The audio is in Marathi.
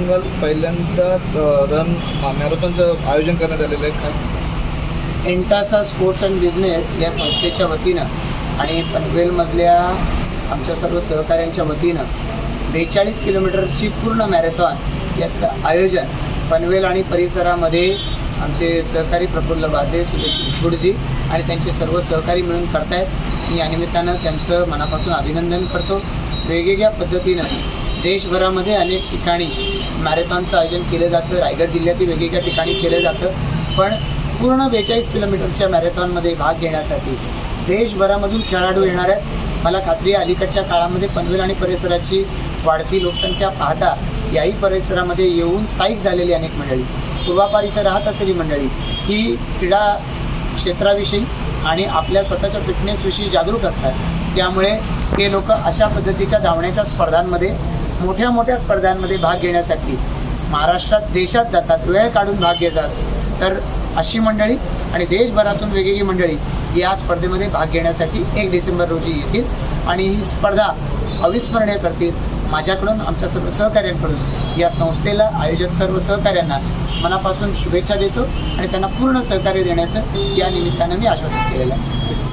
सांगाल पहिल्यांदा रन मॅरेथॉनचं आयोजन करण्यात आलेलं आहे. काय? एंटासा स्पोर्ट्स अँड बिझनेस या संस्थेच्या वतीनं आणि पनवेलमधल्या आमच्या सर्व सहकाऱ्यांच्या वतीनं बेचाळीस किलोमीटरची पूर्ण मॅरेथॉन याचं आयोजन पनवेल आणि परिसरामध्ये आमचे सहकारी प्रफुल्ल बाजे सुरेश गुडजी आणि त्यांचे सर्व सहकारी मिळून करतायत. मी या निमित्तानं त्यांचं मनापासून अभिनंदन करतो. वेगवेगळ्या पद्धतीनं देशभरामध्ये अनेक ठिकाणी मॅरेथॉनचं आयोजन केलं जातं रायगड जिल्ह्यातील वेगवेगळ्या ठिकाणी केलं जातं. पण पूर्ण बेचाळीस किलोमीटरच्या मॅरेथॉनमध्ये भाग घेण्यासाठी देशभरामधून खेळाडू येणार आहेत. मला खात्री आहे अलीकडच्या काळामध्ये पनवेल आणि परिसराची वाढती लोकसंख्या पाहता याही परिसरामध्ये येऊन स्थायिक झालेली अनेक मंडळी. पूर्वापार इथं राहत असलेली मंडळी ही क्रीडा क्षेत्राविषयी आणि आपल्या स्वतःच्या फिटनेसविषयी जागरूक असतात. त्यामुळे ते लोक अशा पद्धतीच्या धावण्याच्या स्पर्धांमध्ये मोठ्या मोठ्या स्पर्धांमध्ये भाग घेण्यासाठी महाराष्ट्रात देशात जातात वेळ काढून भाग घेतात. तर अशी मंडळी आणि देशभरातून वेगवेगळी मंडळी या स्पर्धेमध्ये भाग घेण्यासाठी एक डिसेंबर रोजी येतील आणि ही स्पर्धा अविस्मरणीय करतील. माझ्याकडून आमच्या सर्व सहकाऱ्यांकडून या संस्थेला आयोजक सर्व सहकाऱ्यांना मनापासून शुभेच्छा देतो आणि त्यांना पूर्ण सहकार्य देण्याचं या निमित्तानं मी आश्वासन केलेलं आहे.